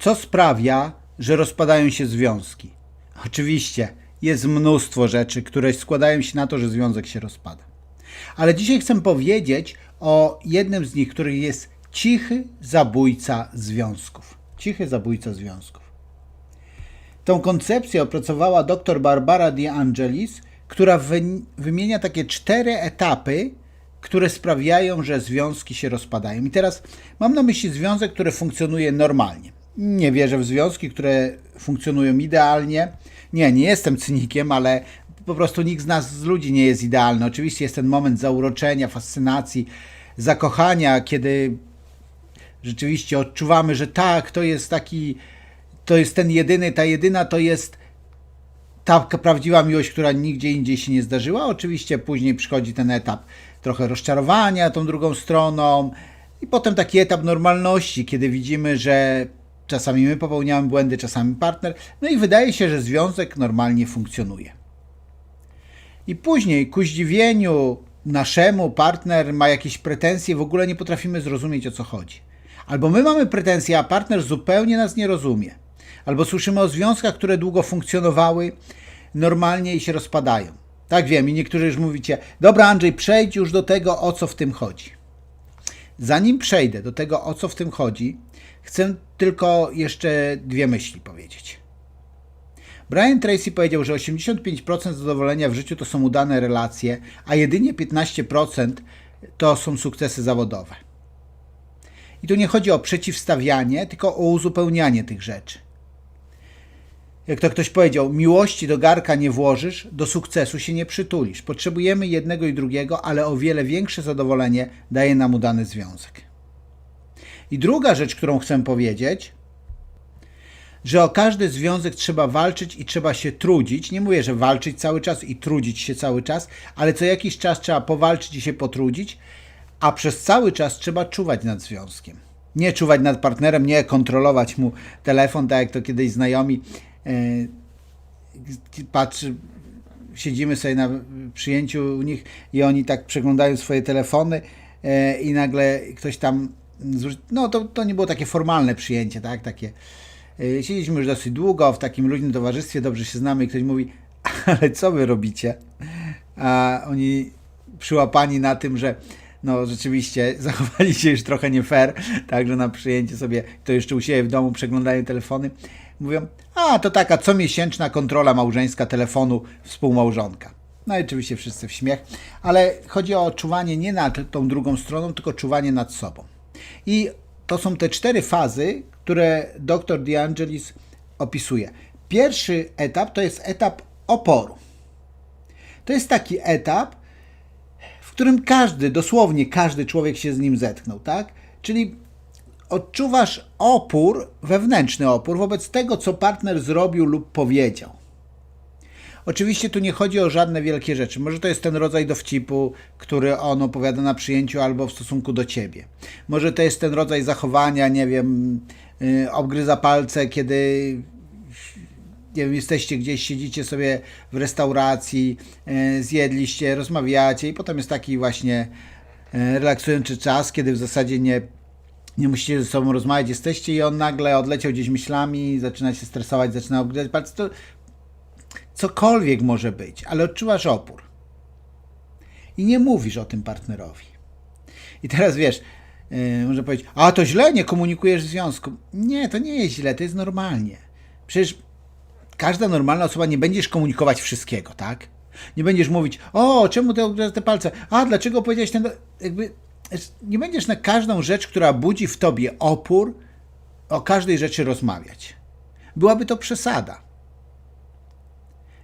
Co sprawia, że rozpadają się związki? Oczywiście, jest mnóstwo rzeczy, które składają się na to, że związek się rozpada. Ale dzisiaj chcę powiedzieć o jednym z nich, który jest cichy zabójca związków. Cichy zabójca związków. Tą koncepcję opracowała dr Barbara De Angelis, która wy, wymienia takie cztery etapy, które sprawiają, że związki się rozpadają. I teraz mam na myśli związek, który funkcjonuje normalnie. Nie wierzę w związki, które funkcjonują idealnie. Nie, nie jestem cynikiem, ale po prostu nikt z nas, z ludzi nie jest idealny. Oczywiście jest ten moment zauroczenia, fascynacji, zakochania, kiedy rzeczywiście odczuwamy, że tak, to jest taki, to jest ten jedyny, ta jedyna to jest ta prawdziwa miłość, która nigdzie indziej się nie zdarzyła. Oczywiście później przychodzi ten etap trochę rozczarowania tą drugą stroną i potem taki etap normalności, kiedy widzimy, że czasami my popełniamy błędy, czasami partner, no i wydaje się, że związek normalnie funkcjonuje. I później ku zdziwieniu naszemu partner ma jakieś pretensje, w ogóle nie potrafimy zrozumieć o co chodzi. Albo my mamy pretensje, a partner zupełnie nas nie rozumie. Albo słyszymy o związkach, które długo funkcjonowały normalnie i się rozpadają. Tak wiem, i niektórzy już mówicie, dobra Andrzej, przejdź już do tego, o co w tym chodzi. Zanim przejdę do tego, o co w tym chodzi, chcę tylko jeszcze dwie myśli powiedzieć. Brian Tracy powiedział, że 85% zadowolenia w życiu to są udane relacje, a jedynie 15% to są sukcesy zawodowe. I tu nie chodzi o przeciwstawianie, tylko o uzupełnianie tych rzeczy. Jak to ktoś powiedział, miłości do garka nie włożysz, do sukcesu się nie przytulisz. Potrzebujemy jednego i drugiego, ale o wiele większe zadowolenie daje nam udany związek. I druga rzecz, którą chcę powiedzieć, że o każdy związek trzeba walczyć i trzeba się trudzić. Nie mówię, że walczyć cały czas i trudzić się cały czas, ale co jakiś czas trzeba powalczyć i się potrudzić, a przez cały czas trzeba czuwać nad związkiem. Nie czuwać nad partnerem, nie kontrolować mu telefon, tak jak to kiedyś znajomi patrzy, siedzimy sobie na przyjęciu u nich i oni tak przeglądają swoje telefony yy, i nagle ktoś tam, no to, to nie było takie formalne przyjęcie, tak, takie. Yy, siedzieliśmy już dosyć długo w takim luźnym towarzystwie, dobrze się znamy i ktoś mówi, ale co wy robicie? A oni przyłapani na tym, że no rzeczywiście zachowali się już trochę nie fair, także na przyjęcie sobie, to jeszcze u siebie w domu przeglądają telefony, mówią, a to taka comiesięczna kontrola małżeńska telefonu współmałżonka. No i oczywiście wszyscy w śmiech, ale chodzi o czuwanie nie nad tą drugą stroną, tylko czuwanie nad sobą. I to są te cztery fazy, które dr DeAngelis opisuje. Pierwszy etap to jest etap oporu. To jest taki etap, w którym każdy, dosłownie każdy człowiek się z nim zetknął, tak? Czyli odczuwasz opór, wewnętrzny opór wobec tego, co partner zrobił lub powiedział. Oczywiście tu nie chodzi o żadne wielkie rzeczy. Może to jest ten rodzaj dowcipu, który on opowiada na przyjęciu albo w stosunku do ciebie. Może to jest ten rodzaj zachowania, nie wiem, yy, obgryza palce, kiedy nie wiem, jesteście gdzieś, siedzicie sobie w restauracji, yy, zjedliście, rozmawiacie i potem jest taki właśnie yy, relaksujący czas, kiedy w zasadzie nie nie musicie ze sobą rozmawiać, jesteście i on nagle odleciał gdzieś myślami, zaczyna się stresować, zaczyna obgryzać palce, to cokolwiek może być, ale odczuwasz opór. I nie mówisz o tym partnerowi. I teraz wiesz, yy, może powiedzieć, a to źle, nie komunikujesz w związku. Nie, to nie jest źle, to jest normalnie. Przecież każda normalna osoba nie będziesz komunikować wszystkiego, tak? Nie będziesz mówić, o, czemu te, te palce? A, dlaczego powiedziałeś ten... Jakby nie będziesz na każdą rzecz, która budzi w tobie opór, o każdej rzeczy rozmawiać. Byłaby to przesada.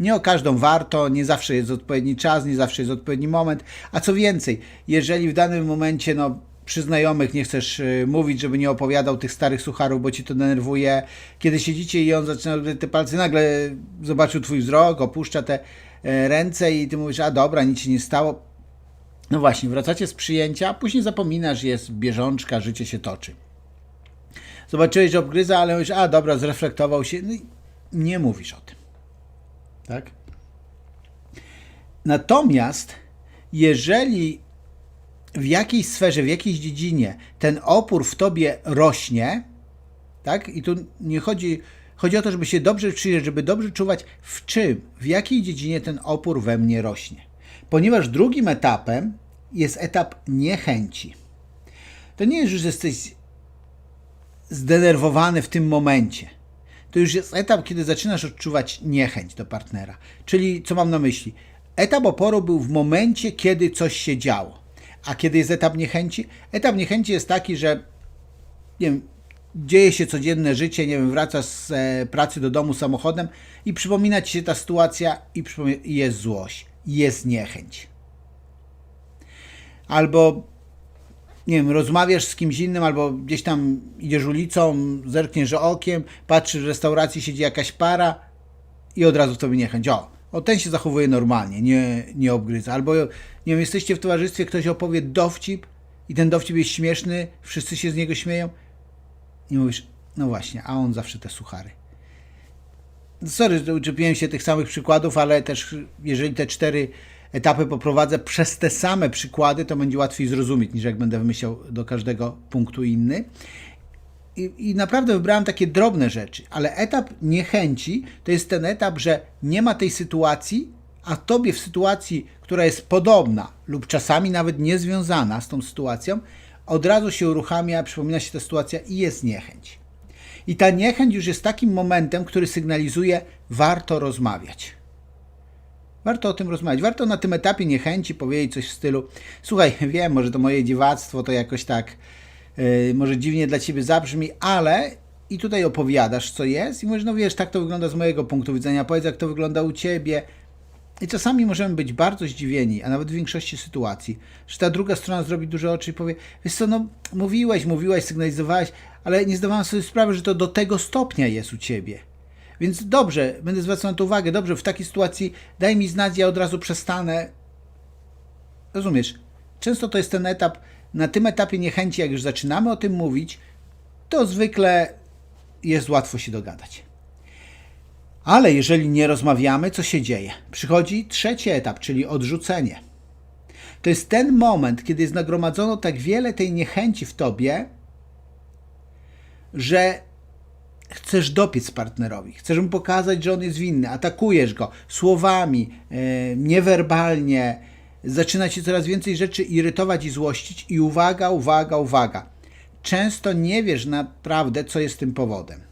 Nie o każdą warto, nie zawsze jest odpowiedni czas, nie zawsze jest odpowiedni moment. A co więcej, jeżeli w danym momencie, no, przy znajomych nie chcesz y, mówić, żeby nie opowiadał tych starych sucharów, bo ci to denerwuje, kiedy siedzicie i on zaczyna te palce, nagle zobaczył twój wzrok, opuszcza te e, ręce i ty mówisz, a dobra, nic się nie stało, no właśnie, wracacie z przyjęcia, a później zapominasz, jest bieżączka, życie się toczy. Zobaczyłeś, że obgryza, ale mówisz, a dobra, zreflektował się. No nie mówisz o tym. Tak? Natomiast, jeżeli w jakiejś sferze, w jakiejś dziedzinie ten opór w tobie rośnie, Tak? I tu nie chodzi, chodzi o to, żeby się dobrze przyjrzeć, żeby dobrze czuwać w czym, w jakiej dziedzinie ten opór we mnie rośnie. Ponieważ drugim etapem jest etap niechęci. To nie jest, że jesteś zdenerwowany w tym momencie. To już jest etap, kiedy zaczynasz odczuwać niechęć do partnera. Czyli, co mam na myśli? Etap oporu był w momencie, kiedy coś się działo. A kiedy jest etap niechęci? Etap niechęci jest taki, że nie wiem, dzieje się codzienne życie, nie wiem, wracasz z e, pracy do domu samochodem i przypomina ci się ta sytuacja i jest złość, jest niechęć. Albo nie wiem, rozmawiasz z kimś innym, albo gdzieś tam idziesz ulicą, zerkniesz okiem, patrzysz w restauracji, siedzi jakaś para i od razu w tobie niechęć. O, o ten się zachowuje normalnie, nie, nie obgryza. Albo, nie wiem, jesteście w towarzystwie, ktoś opowie dowcip i ten dowcip jest śmieszny, wszyscy się z niego śmieją i mówisz, no właśnie, a on zawsze te suchary. Sorry, że uczepiłem się tych samych przykładów, ale też jeżeli te cztery etapy poprowadzę przez te same przykłady, to będzie łatwiej zrozumieć, niż jak będę wymyślał do każdego punktu inny. I, I naprawdę wybrałem takie drobne rzeczy, ale etap niechęci to jest ten etap, że nie ma tej sytuacji, a tobie w sytuacji, która jest podobna lub czasami nawet niezwiązana z tą sytuacją, od razu się uruchamia, przypomina się ta sytuacja i jest niechęć. I ta niechęć już jest takim momentem, który sygnalizuje, warto rozmawiać. Warto o tym rozmawiać. Warto na tym etapie niechęci powiedzieć coś w stylu: Słuchaj, wiem, może to moje dziwactwo to jakoś tak, yy, może dziwnie dla ciebie zabrzmi, ale i tutaj opowiadasz, co jest, i mówisz: No wiesz, tak to wygląda z mojego punktu widzenia, powiedz, jak to wygląda u ciebie. I czasami możemy być bardzo zdziwieni, a nawet w większości sytuacji, że ta druga strona zrobi duże oczy i powie: Wiesz co, no mówiłeś, mówiłaś, sygnalizowałeś, ale nie zdawałem sobie sprawy, że to do tego stopnia jest u ciebie. Więc dobrze, będę zwracał na to uwagę. Dobrze, w takiej sytuacji daj mi znać, ja od razu przestanę. Rozumiesz? Często to jest ten etap, na tym etapie niechęci, jak już zaczynamy o tym mówić, to zwykle jest łatwo się dogadać. Ale jeżeli nie rozmawiamy, co się dzieje? Przychodzi trzeci etap, czyli odrzucenie. To jest ten moment, kiedy nagromadzono tak wiele tej niechęci w tobie, że chcesz dopiec partnerowi, chcesz mu pokazać, że on jest winny, atakujesz go słowami, e, niewerbalnie, zaczyna cię coraz więcej rzeczy irytować i złościć i uwaga, uwaga, uwaga. Często nie wiesz naprawdę, co jest tym powodem.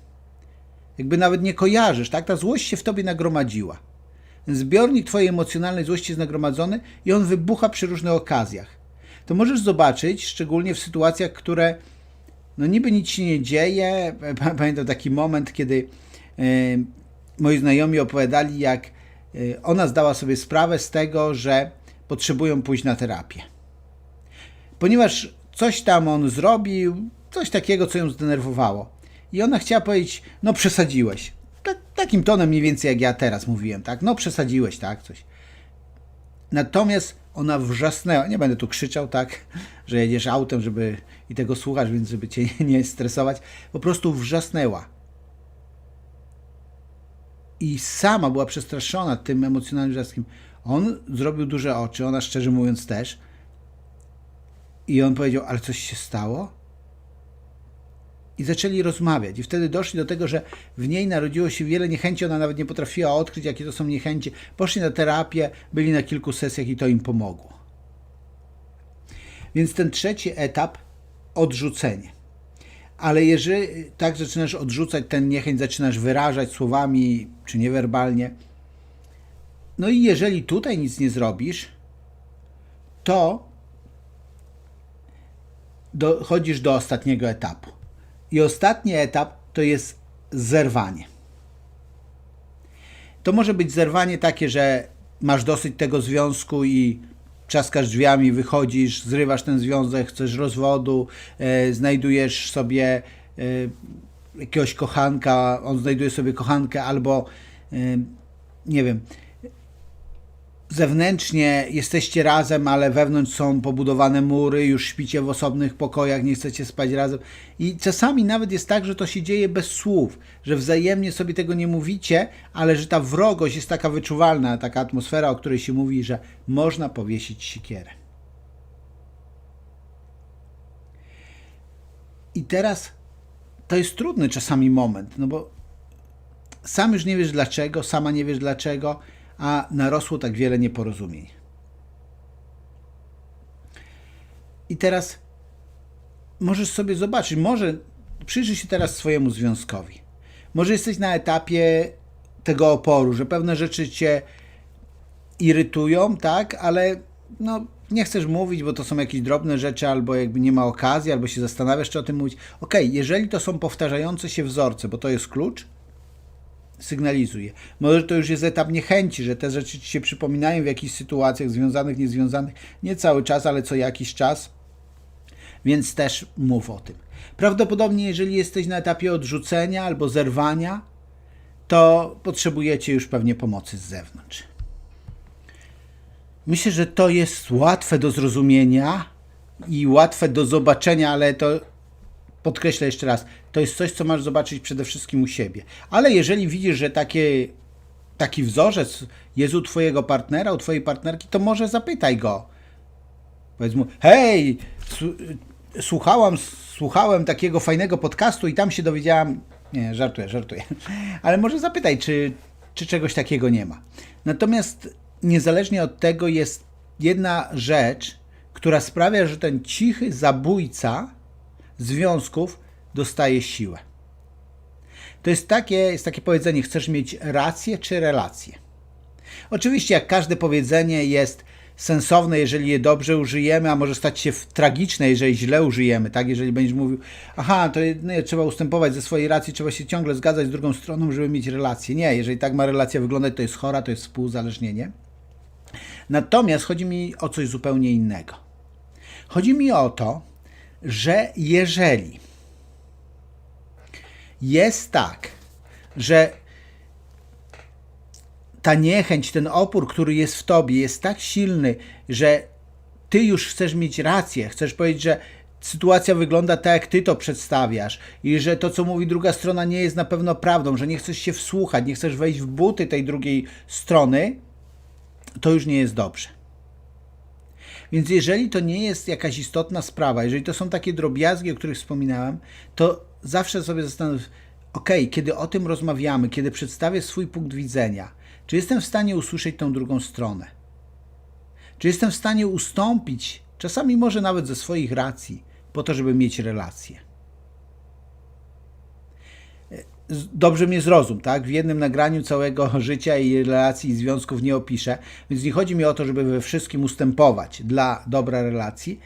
Jakby nawet nie kojarzysz, tak? Ta złość się w tobie nagromadziła. Zbiornik twojej emocjonalnej złości jest nagromadzony i on wybucha przy różnych okazjach. To możesz zobaczyć, szczególnie w sytuacjach, które no niby nic się nie dzieje. Pamiętam taki moment, kiedy e, moi znajomi opowiadali, jak e, ona zdała sobie sprawę z tego, że potrzebują pójść na terapię. Ponieważ coś tam on zrobił, coś takiego, co ją zdenerwowało. I ona chciała powiedzieć, no przesadziłeś. Tak, takim tonem mniej więcej jak ja teraz mówiłem, tak? No przesadziłeś, tak? Coś. Natomiast ona wrzasnęła, nie będę tu krzyczał, tak, że jedziesz autem, żeby i tego słuchasz, więc żeby cię nie stresować, po prostu wrzasnęła. I sama była przestraszona tym emocjonalnym wrzaskiem. On zrobił duże oczy, ona szczerze mówiąc też. I on powiedział, ale coś się stało? I zaczęli rozmawiać. I wtedy doszli do tego, że w niej narodziło się wiele niechęci. Ona nawet nie potrafiła odkryć, jakie to są niechęci. Poszli na terapię, byli na kilku sesjach i to im pomogło. Więc ten trzeci etap odrzucenie. Ale jeżeli tak zaczynasz odrzucać ten niechęć, zaczynasz wyrażać słowami czy niewerbalnie, no i jeżeli tutaj nic nie zrobisz, to dochodzisz do ostatniego etapu. I ostatni etap to jest zerwanie. To może być zerwanie takie, że masz dosyć tego związku i trzaskasz drzwiami, wychodzisz, zrywasz ten związek, chcesz rozwodu, e, znajdujesz sobie e, jakiegoś kochanka, on znajduje sobie kochankę albo e, nie wiem, zewnętrznie jesteście razem, ale wewnątrz są pobudowane mury, już śpicie w osobnych pokojach, nie chcecie spać razem. I czasami nawet jest tak, że to się dzieje bez słów, że wzajemnie sobie tego nie mówicie, ale że ta wrogość jest taka wyczuwalna, taka atmosfera, o której się mówi, że można powiesić sikierę. I teraz to jest trudny czasami moment, no bo sam już nie wiesz dlaczego, sama nie wiesz dlaczego, a narosło tak wiele nieporozumień. I teraz możesz sobie zobaczyć, może przyjrzyj się teraz swojemu związkowi. Może jesteś na etapie tego oporu, że pewne rzeczy cię irytują, tak, ale no, nie chcesz mówić, bo to są jakieś drobne rzeczy, albo jakby nie ma okazji, albo się zastanawiasz, czy o tym mówić. Okej, jeżeli to są powtarzające się wzorce, bo to jest klucz, sygnalizuje. Może to już jest etap niechęci, że te rzeczy ci się przypominają w jakichś sytuacjach związanych, niezwiązanych, nie cały czas, ale co jakiś czas, więc też mów o tym. Prawdopodobnie, jeżeli jesteś na etapie odrzucenia albo zerwania, to potrzebujecie już pewnie pomocy z zewnątrz. Myślę, że to jest łatwe do zrozumienia i łatwe do zobaczenia, ale to podkreślę jeszcze raz, to jest coś, co masz zobaczyć przede wszystkim u siebie. Ale jeżeli widzisz, że takie, taki wzorzec jest u twojego partnera, u twojej partnerki, to może zapytaj go. Powiedz mu, hej, słuchałam, słuchałem takiego fajnego podcastu i tam się dowiedziałam, nie, żartuję, żartuję, ale może zapytaj, czy, czy czegoś takiego nie ma. Natomiast niezależnie od tego jest jedna rzecz, która sprawia, że ten cichy zabójca związków dostaje siłę. To jest takie, jest takie powiedzenie: chcesz mieć rację czy relację? Oczywiście, jak każde powiedzenie jest sensowne, jeżeli je dobrze użyjemy, a może stać się tragiczne, jeżeli źle użyjemy, tak? Jeżeli będziesz mówił, aha, to nie, trzeba ustępować ze swojej racji, trzeba się ciągle zgadzać z drugą stroną, żeby mieć relację. Nie, jeżeli tak ma relacja wyglądać, to jest chora, to jest współzależnienie. Natomiast chodzi mi o coś zupełnie innego. Chodzi mi o to, że jeżeli jest tak, że ta niechęć, ten opór, który jest w tobie, jest tak silny, że ty już chcesz mieć rację, chcesz powiedzieć, że sytuacja wygląda tak, jak ty to przedstawiasz i że to, co mówi druga strona, nie jest na pewno prawdą, że nie chcesz się wsłuchać, nie chcesz wejść w buty tej drugiej strony, to już nie jest dobrze. Więc jeżeli to nie jest jakaś istotna sprawa, jeżeli to są takie drobiazgi, o których wspominałem, to zawsze sobie zastanów, ok, kiedy o tym rozmawiamy, kiedy przedstawię swój punkt widzenia, czy jestem w stanie usłyszeć tą drugą stronę? Czy jestem w stanie ustąpić, czasami może nawet ze swoich racji, po to, żeby mieć relację? z- dobrze mnie zrozum, tak? W jednym nagraniu całego życia i relacji i związków nie opiszę, więc nie chodzi mi o to, żeby we wszystkim ustępować dla dobra relacji,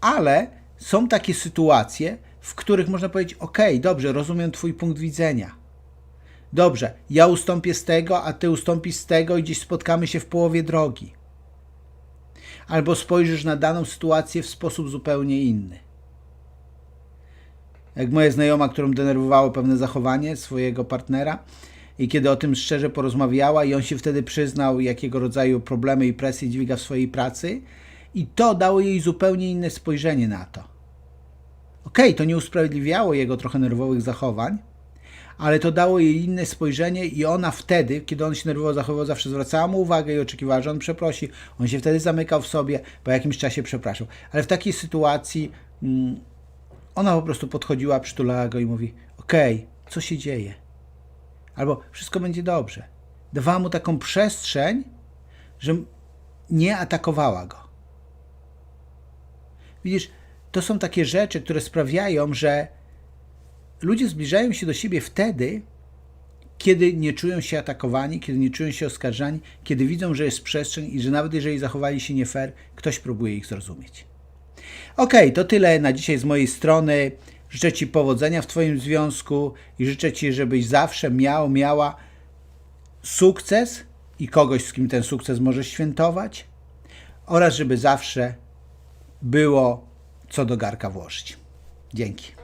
ale są takie sytuacje, w których można powiedzieć: OK, dobrze, rozumiem Twój punkt widzenia. Dobrze, ja ustąpię z tego, a Ty ustąpisz z tego i gdzieś spotkamy się w połowie drogi. Albo spojrzysz na daną sytuację w sposób zupełnie inny jak moja znajoma, którą denerwowało pewne zachowanie swojego partnera i kiedy o tym szczerze porozmawiała i on się wtedy przyznał, jakiego rodzaju problemy i presje dźwiga w swojej pracy i to dało jej zupełnie inne spojrzenie na to. Okej, to nie usprawiedliwiało jego trochę nerwowych zachowań, ale to dało jej inne spojrzenie i ona wtedy, kiedy on się nerwowo zachowywał, zawsze zwracała mu uwagę i oczekiwała, że on przeprosi. On się wtedy zamykał w sobie, po jakimś czasie przepraszał. Ale w takiej sytuacji mm, ona po prostu podchodziła, przytulała go i mówi: Okej, co się dzieje? Albo wszystko będzie dobrze. Dawała mu taką przestrzeń, że nie atakowała go. Widzisz, to są takie rzeczy, które sprawiają, że ludzie zbliżają się do siebie wtedy, kiedy nie czują się atakowani, kiedy nie czują się oskarżani, kiedy widzą, że jest przestrzeń i że nawet jeżeli zachowali się nie fair, ktoś próbuje ich zrozumieć. Okej, to tyle na dzisiaj z mojej strony. Życzę Ci powodzenia w Twoim związku i życzę Ci, żebyś zawsze miał, miała sukces i kogoś, z kim ten sukces możesz świętować, oraz żeby zawsze było co do garka włożyć. Dzięki.